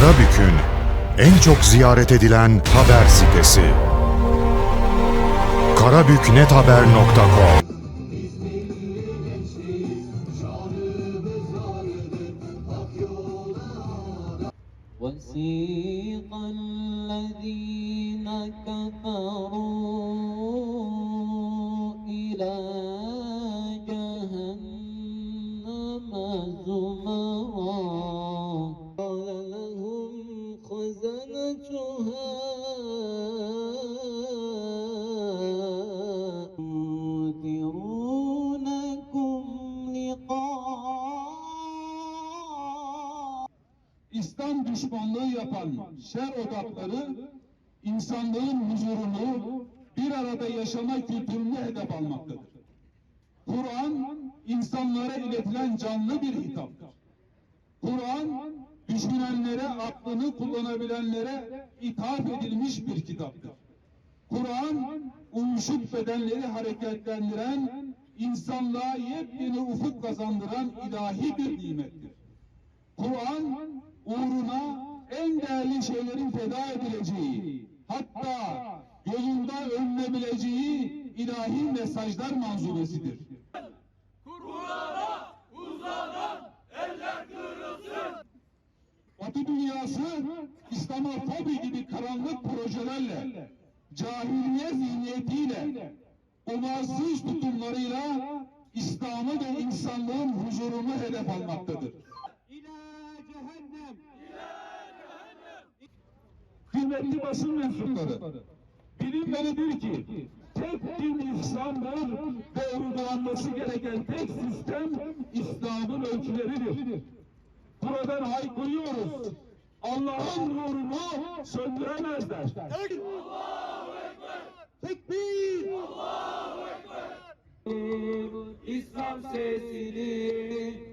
Karabük'ün en çok ziyaret edilen haber sitesi. karabüknethaber.com وسيق الذين كفروا إلى جهنم زمرا İslam düşmanlığı yapan şer odakları insanlığın huzurunu bir arada yaşama kültürünü hedef almaktadır. Kur'an insanlara iletilen canlı bir hitaptır. Kur'an düşünenlere, aklını kullanabilenlere ithaf edilmiş bir kitaptır. Kur'an uyuşuk bedenleri hareketlendiren, insanlığa yepyeni ufuk kazandıran ilahi bir nimettir. Kur'an uğruna en değerli şeylerin feda edileceği, hatta yolunda önlenebileceği ilahi mesajlar manzumesidir. Batı dünyası İslamofobi gibi karanlık projelerle, cahiliye zihniyetiyle, umarsız tutumlarıyla İslam'ı ve insanlığın huzurunu hedef almaktadır. Kıymetli basın mensupları, bilinmelidir ki tek din İslam'dır ve uygulanması gereken tek sistem İslam'ın ölçüleridir. Buradan haykırıyoruz. Allah'ın nurunu söndüremezler. Tekbir! İslam sesi